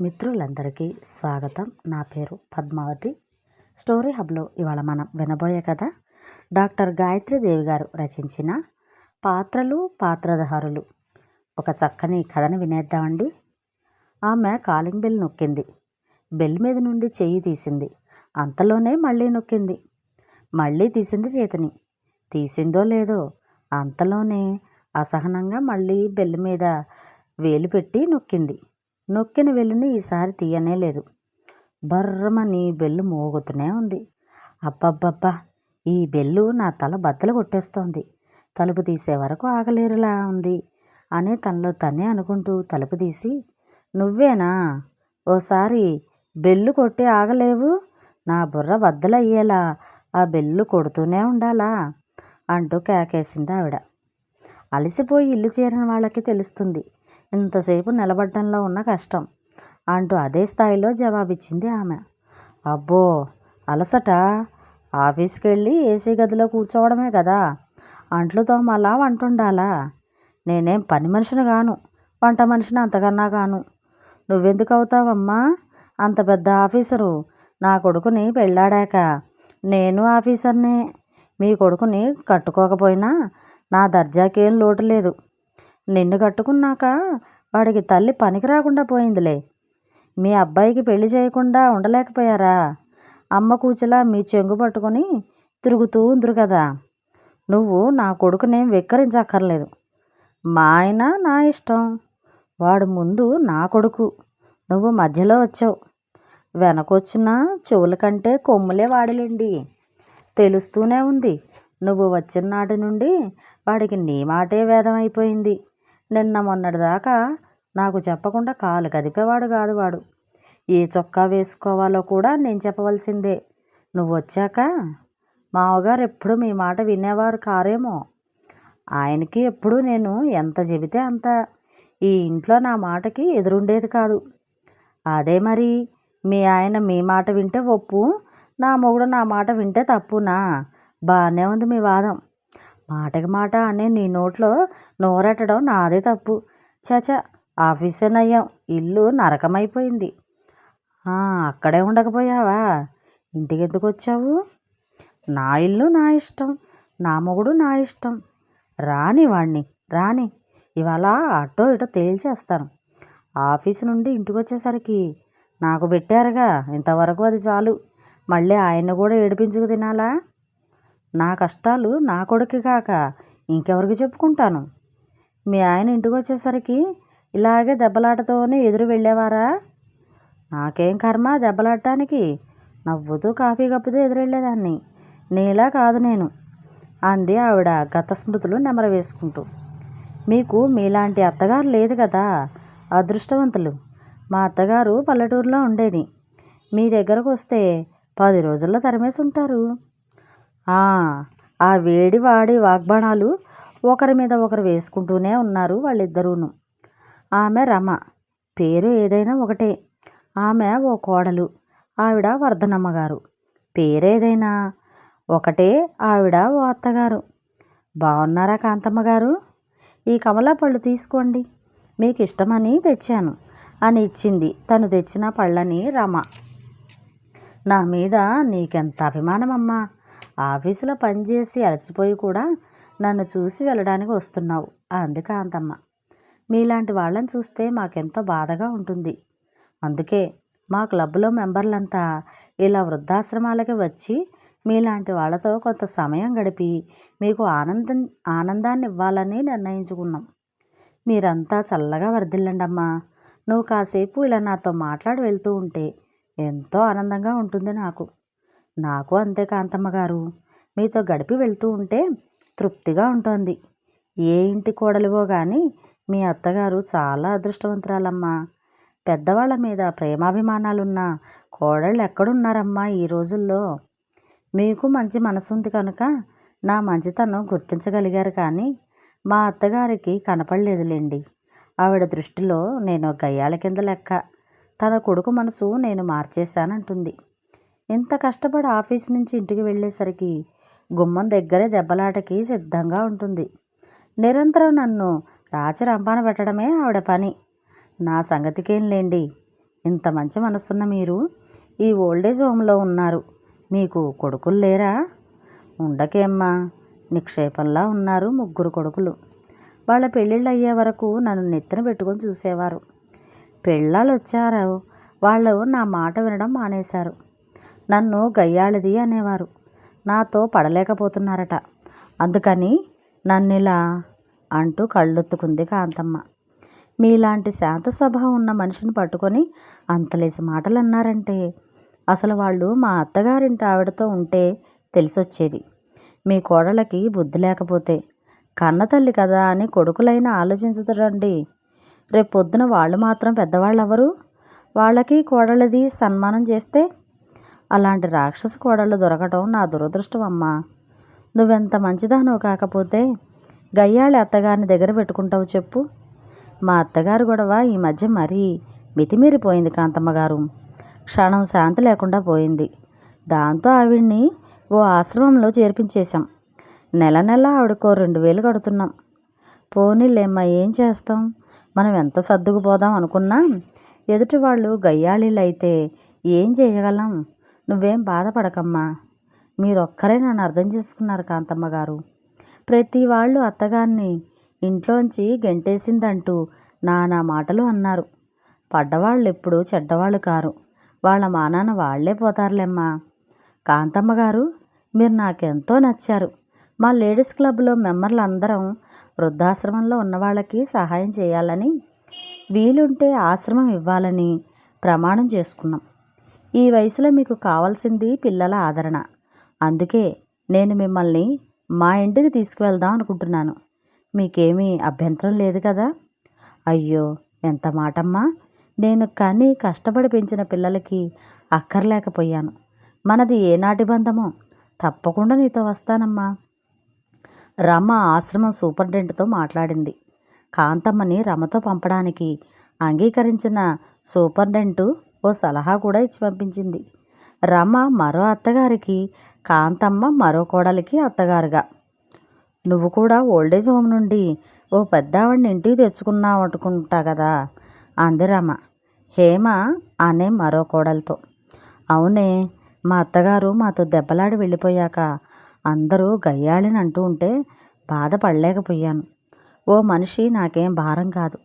మిత్రులందరికీ స్వాగతం. నా పేరు పద్మావతి. స్టోరీ హబ్లో ఇవాళ మనం వినబోయే కథ డాక్టర్ గాయత్రి దేవి గారు రచించిన పాత్రలు పాత్రధారులు. ఒక చక్కని కథను వినేద్దామండి. ఆమె కాలింగ్ బెల్ నొక్కింది. బెల్ మీద నుండి చేయి తీసింది. అంతలోనే మళ్ళీ నొక్కింది. మళ్ళీ తీసింది చేతిని. తీసిందో లేదో అంతలోనే అసహనంగా మళ్ళీ బెల్ మీద వేలు పెట్టి నొక్కింది. నొక్కిన వెల్లుని ఈసారి తీయనే లేదు. బర్రమని బెల్లు మోగుతూనే ఉంది. అబ్బబ్బబ్బా ఈ బెల్లు నా తల బద్దలు కొట్టేస్తోంది. తలుపు తీసే వరకు ఆగలేరులా ఉంది అని తనలో తనే అనుకుంటూ తలుపు తీసి నువ్వేనా? ఓసారి బెల్లు కొట్టి ఆగలేవు? నా బుర్ర బద్దలయ్యేలా ఆ బెల్లు కొడుతూనే ఉండాలా? అంటూ కేకేసింది ఆవిడ. అలసిపోయి ఇల్లు చేరిన వాళ్ళకి తెలుస్తుంది. ఇంతసేపు నిలబడటంలో ఉన్న కష్టం. అంటూ అదే స్థాయిలో జవాబిచ్చింది ఆమె. అబ్బో అలసట. ఆఫీస్కి వెళ్ళి ఏసీ గదిలో కూర్చోవడమే కదా అంట్లు తోమలా వంటుండాలా? నేనేం పని మనిషిని గాను వంట మనిషిని అంతకన్నా గాను. నువ్వెందుకు అవుతావమ్మా అంత పెద్ద ఆఫీసరు. నా కొడుకుని పెళ్ళాడాక. నేను ఆఫీసర్నే. మీ కొడుకుని కట్టుకోకపోయినా నా దర్జాకేం లోటు లేదు. నిన్ను కట్టుకున్నాక వాడికి తల్లి పనికి రాకుండా పోయిందిలే. మీ అబ్బాయికి పెళ్ళి చేయకుండా ఉండలేకపోయారా? అమ్మ కూచలా మీ చెంగు పట్టుకొని తిరుగుతూ ఉందిరు కదా. నువ్వు నా కొడుకునేం వెక్కరించక్కర్లేదు. మా ఆయన నా ఇష్టం. వాడు ముందు నా కొడుకు. నువ్వు మధ్యలో వచ్చావు. వెనకొచ్చిన చెవుల కంటే కొమ్ములే వాడలేండి. తెలుస్తూనే ఉంది. నువ్వు వచ్చిన నాటి నుండి వాడికి నీ మాటే వేదం అయిపోయింది. నిన్న మొన్నటిదాకా నాకు చెప్పకుండా కాలు కదిపేవాడు కాదు వాడు. ఏ చొక్కా వేసుకోవాలో కూడా నేను చెప్పవలసిందే. నువ్వు వచ్చాక మావగారు ఎప్పుడు మీ మాట వినేవారు కారేమో. ఆయనకి ఎప్పుడు నేను ఎంత చెబితే అంత. ఈ ఇంట్లో నా మాటకి ఎదురుండేది కాదు. అదే మరి మీ ఆయన మీ మాట వింటే ఒప్పు నా మొగుడు నా మాట వింటే తప్పునా? బాగానే ఉంది మీ వాదం. మాటకి మాట అనే నీ నోట్లో నోరెట్టడం నాదే తప్పు. చచ ఆఫీసే నయ్యం. ఇల్లు నరకమైపోయింది. అక్కడే ఉండకపోయావా? ఇంటికి ఎందుకు వచ్చావు నా ఇల్లు నా ఇష్టం. నా మొగుడు నా ఇష్టం. రాని వాణ్ణి రాని. ఇవాళ అటో ఇటో తేల్చేస్తాను. ఆఫీసు నుండి ఇంటికి వచ్చేసరికి నాకు పెట్టారుగా. ఇంతవరకు అది చాలు. మళ్ళీ ఆయన్ని కూడా ఏడిపించుకు తినాలా? నా కష్టాలు నా కొడుకు కాక ఇంకెవరికి చెప్పుకుంటాను? మీ ఆయన ఇంటికి వచ్చేసరికి ఇలాగే దెబ్బలాటతోనే ఎదురు వెళ్ళేవారా? నాకేం కర్మ దెబ్బలాడటానికి? నవ్వుతూ కాఫీ కప్పుతూ ఎదురెళ్ళేదాన్ని. నీలా కాదు నేను. అంది ఆవిడ గత స్మృతులు నెమర వేసుకుంటూ. మీకు మీలాంటి అత్తగారు లేదు కదా? అదృష్టవంతులు. మా అత్తగారు పల్లెటూరులో ఉండేది. మీ దగ్గరకు వస్తే పది రోజుల్లో తరిమేసి ఉంటారు ఆ వేడి వాడి వాగ్బాణాలు ఒకరి మీద ఒకరు వేసుకుంటూనే ఉన్నారు వాళ్ళిద్దరూను. ఆమె రమ. పేరు ఏదైనా ఒకటే. ఆమె ఓ కోడలు. ఆవిడ వర్ధనమ్మ గారు పేరేదైనా ఒకటే ఆవిడ ఓ అత్తగారు. బాగున్నారా కాంతమ్మ గారు ఈ కమలా పళ్ళు తీసుకోండి. మీకు ఇష్టమని తెచ్చాను అని ఇచ్చింది. తను తెచ్చిన పళ్ళని రమ. నా మీద నీకెంత అభిమానమమ్మా? ఆఫీసులో పనిచేసి అలసిపోయి కూడా నన్ను చూసి వెళ్ళడానికి వస్తున్నావు. అంది కాంతమ్మ మీలాంటి వాళ్ళని చూస్తే మాకెంతో బాధగా ఉంటుంది. అందుకే మా క్లబ్లో మెంబర్లంతా ఇలా వృద్ధాశ్రమాలకి వచ్చి మీలాంటి వాళ్ళతో కొంత సమయం గడిపి మీకు ఆనందం ఆనందాన్ని ఇవ్వాలని నిర్ణయించుకున్నాం. మీరంతా చల్లగా వర్ధిల్లండమ్మా నువ్వు కాసేపు ఇలా నాతో మాట్లాడి వెళ్తూ ఉంటే ఎంతో ఆనందంగా ఉంటుంది నాకు. నాకు అంతే కాంతమ్మ గారు. మీతో గడిపి వెళ్తూ ఉంటే తృప్తిగా ఉంటుంది. ఏ ఇంటి కోడలివో కానీ మీ అత్తగారు చాలా అదృష్టవంతురాలమ్మా. పెద్దవాళ్ళ మీద ప్రేమాభిమానాలున్న కోడళ్ళు ఎక్కడున్నారమ్మా ఈ రోజుల్లో? మీకు మంచి మనసు ఉంది కనుక నా మంచితనం గుర్తించగలిగారు కానీ మా అత్తగారికి కనపడలేదులేండి. ఆవిడ దృష్టిలో నేను గయ్యాల కింద లెక్క. తన కొడుకు మనసు నేను మార్చేశానంటుంది. ఇంత కష్టపడి ఆఫీస్ నుంచి ఇంటికి వెళ్ళేసరికి గుమ్మం దగ్గరే దెబ్బలాటకి సిద్ధంగా ఉంటుంది. నిరంతరం నన్ను రాచరంపాన పెట్టడమే ఆవిడ పని. నా సంగతికేం లేండి. ఇంత మంచి మనసున్న మీరు ఈ ఓల్డేజ్ హోమ్లో ఉన్నారు. మీకు కొడుకులు లేరా? ఉండకేమ్మా. నిక్షేపంలా ఉన్నారు ముగ్గురు కొడుకులు. వాళ్ళ పెళ్ళిళ్ళు అయ్యే వరకు నన్ను నెత్తిన పెట్టుకొని చూసేవారు. పెళ్ళాళ్ళు వచ్చారు వాళ్ళు నా మాట వినడం మానేశారు. నన్ను గయ్యాళిది అనేవారు. నాతో పడలేకపోతున్నారట. అందుకని నన్నిలా అంటూ కళ్ళొత్తుకుంది కాంతమ్మ. మీలాంటి శాంత స్వభావం ఉన్న మనిషిని పట్టుకొని అంతలేసి మాటలు అన్నారంటే అసలు వాళ్ళు మా అత్తగారింటి ఆవిడతో ఉంటే తెలిసొచ్చేది. మీ కోడలకి బుద్ధి లేకపోతే కన్నతల్లి కదా అని కొడుకులైనా ఆలోచించదురండి. రేపు పొద్దున వాళ్ళు మాత్రం పెద్దవాళ్ళు ఎవరు వాళ్ళకి కోడలది సన్మానం చేస్తే అలాంటి రాక్షస కోడళ్ళు దొరకటం నా దురదృష్టం అమ్మా. నువ్వెంత మంచిదానో కాకపోతే గయ్యాళి అత్తగారిని దగ్గర పెట్టుకుంటావు చెప్పు. మా అత్తగారు గొడవ ఈ మధ్య మరీ మితిమీరిపోయింది కాంతమ్మ గారు. క్షణం శాంతి లేకుండా పోయింది. దాంతో ఆవిడ్ని ఓ ఆశ్రమంలో చేర్పించేశాం. నెల నెల ఆవిడకో రెండు వేలు కడుతున్నాం. పోనీలేమ్మా ఏం చేస్తాం? మనం ఎంత సర్దుకుపోదాం అనుకున్నా ఎదుటి వాళ్ళు గయ్యాళీలు అయితే ఏం చేయగలం? నువ్వేం బాధపడకమ్మా. మీరొక్కరే నన్ను అర్థం చేసుకున్నారు కాంతమ్మ గారు. ప్రతి వాళ్ళు అత్తగారిని ఇంట్లోంచి గెంటేసిందంటూ నానా మాటలు అన్నారు. పడ్డవాళ్ళు ఎప్పుడు చెడ్డవాళ్ళు కారు. వాళ్ళ మానాన వాళ్ళే పోతారులేమ్మా. కాంతమ్మ గారు మీరు నాకెంతో నచ్చారు. మా లేడీస్ క్లబ్లో మెంబర్లు అందరం వృద్ధాశ్రమంలో ఉన్న వాళ్ళకి సహాయం చేయాలని వీలుంటే ఆశ్రమం ఇవ్వాలని ప్రమాణం చేసుకున్నాం. ఈ వయసులో మీకు కావాల్సింది పిల్లల ఆదరణ. అందుకే నేను మిమ్మల్ని మా ఇంటికి తీసుకువెళ్దాం అనుకుంటున్నాను. మీకేమీ అభ్యంతరం లేదు కదా? అయ్యో ఎంత మాటమ్మా! నేను కానీ కష్టపడి పెంచిన పిల్లలకి అక్కర్లేకపోయాను. మనది ఏనాటి బంధమో? తప్పకుండా నీతో వస్తానమ్మా! రమ ఆశ్రమం సూపరింటెంట్తో మాట్లాడింది. కాంతమ్మని రమతో పంపడానికి అంగీకరించిన సూపరింటెండెంట్ ఓ సలహా కూడా ఇచ్చి పంపించింది. రమ మరో అత్తగారికి కాంతమ్మ మరో కోడలికి అత్తగారుగా. నువ్వు కూడా ఓల్డేజ్ హోమ్ నుండి ఓ పెద్దావిడిని ఇంటికి తెచ్చుకున్నావు అనుకుంటా కదా? అంది రమ. హేమ అనే మరో కోడలతో. అవునే మా అత్తగారు మాతో దెబ్బలాడి వెళ్ళిపోయాక అందరూ గయ్యాళిని అంటూ ఉంటే బాధపడలేకపోయాను. ఓ మనిషి నాకేం భారం కాదు.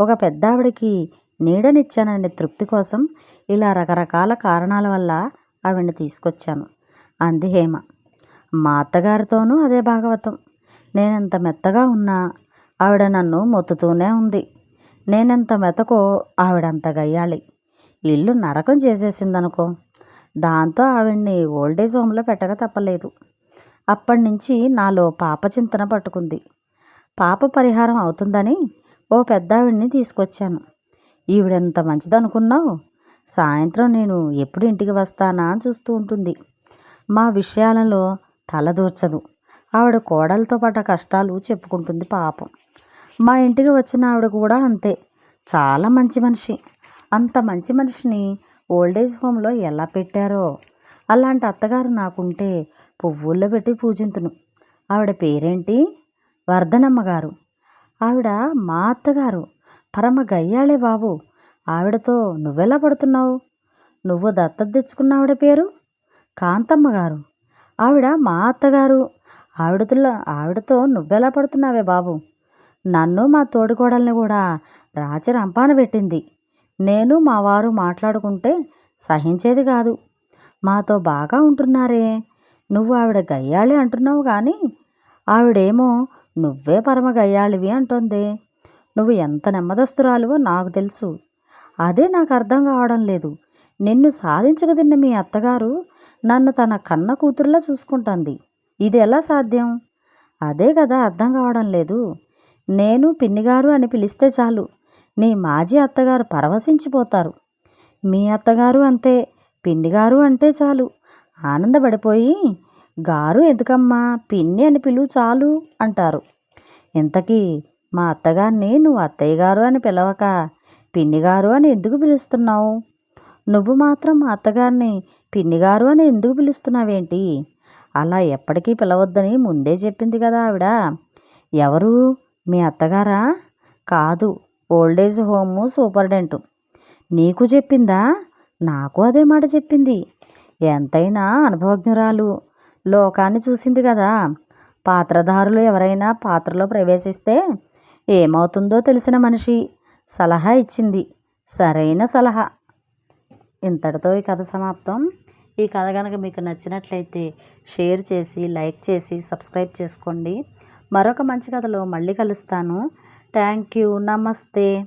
ఒక పెద్దావిడికి నీడనిచ్చాననే తృప్తి కోసం ఇలా రకరకాల కారణాల వల్ల ఆవిడ్ని తీసుకొచ్చాను. అంది హేమ. మా అత్తగారితోనూ అదే భాగవతం. నేనెంత మెత్తగా ఉన్నా ఆవిడ నన్ను మొత్తుతూనే ఉంది. నేనెంత మెతకో ఆవిడంత గయ్యాలి ఇల్లు నరకం చేసేసిందనుకో. దాంతో ఆవిడ్ని ఓల్డేజ్ హోమ్లో పెట్టక తప్పలేదు. అప్పటి నుంచి నాలో పాప చింతన పట్టుకుంది. పాప పరిహారం అవుతుందని ఓ పెద్దావిడిని తీసుకొచ్చాను. ఈవిడెంత మంచిదనుకున్నావు? సాయంత్రం నేను ఎప్పుడు ఇంటికి వస్తానా అని చూస్తూ ఉంటుంది. మా విషయాలలో తలదూర్చదు ఆవిడ కోడలతో పాటు కష్టాలు చెప్పుకుంటుంది పాపం. మా ఇంటికి వచ్చిన ఆవిడ కూడా అంతే. చాలా మంచి మనిషి. అంత మంచి మనిషిని ఓల్డేజ్ హోమ్లో ఎలా పెట్టారో? అలాంటి అత్తగారు నాకుంటే పువ్వుల్లో పెట్టి పూజింతును. ఆవిడ పేరేంటి? వర్ధనమ్మ గారు. ఆవిడ మా అత్తగారు. పరమ గయ్యాళే బాబు. ఆవిడతో నువ్వెలా పడుతున్నావు? నువ్వు దత్తత తెచ్చుకున్న ఆవిడ పేరు? కాంతమ్మ గారు ఆవిడ మా అత్తగారు. ఆవిడతో ఆవిడతో నువ్వెలా పడుతున్నావే బాబు? నన్ను మా తోడికోడల్ని కూడా రాచరంపాన పెట్టింది. నేను మా వారు మాట్లాడుకుంటే సహించేది కాదు. మాతో బాగా ఉంటున్నారే. నువ్వు ఆవిడ గయ్యాళి అంటున్నావు కానీ ఆవిడేమో నువ్వే పరమ గయ్యాళివి అంటోంది. నువ్వు ఎంత నెమ్మదస్తురాలువో నాకు తెలుసు. అదే నాకు అర్థం కావడం లేదు. నిన్ను సాధించగదిన్న మీ అత్తగారు నన్ను తన కన్న కూతురులా చూసుకుంటుంది. ఇది ఎలా సాధ్యం? అదే కదా అర్థం కావడం లేదు. నేను పిన్నిగారు అని పిలిస్తే చాలు. నీ మాజీ అత్తగారు పరవశించిపోతారు. మీ అత్తగారు అంతే పిన్నిగారు అంటే చాలు. ఆనందపడిపోయి గారు ఎందుకమ్మా పిన్ని అని పిలువు చాలు అంటారు. ఇంతకీ మా అత్తగారిని నువ్వు అత్తయ్య గారు అని పిలవక పిన్నిగారు అని ఎందుకు పిలుస్తున్నావు? నువ్వు మాత్రం మా అత్తగారిని పిన్నిగారు అని ఎందుకు పిలుస్తున్నావేంటి? అలా ఎప్పటికీ పిలవద్దని ముందే చెప్పింది కదా ఆవిడ. ఎవరు? మీ అత్తగారా? కాదు ఓల్డేజ్ హోము సూపరింటెండెంట్. నీకు చెప్పిందా? నాకు అదే మాట చెప్పింది. ఎంతైనా అనుభవజ్ఞురాలు. లోకాన్ని చూసింది కదా. పాత్రధారులు ఎవరైనా పాత్రలో ప్రవేశిస్తే ఏమవుతుందో తెలిసిన మనిషి సలహా ఇచ్చింది. సరైన సలహా. ఇంతటితో ఈ కథ సమాప్తం. ఈ కథ కనుక మీకు నచ్చినట్లయితే షేర్ చేసి లైక్ చేసి సబ్స్క్రైబ్ చేసుకోండి. మరొక మంచి కథలో మళ్ళీ కలుస్తాను. Thank you. నమస్తే.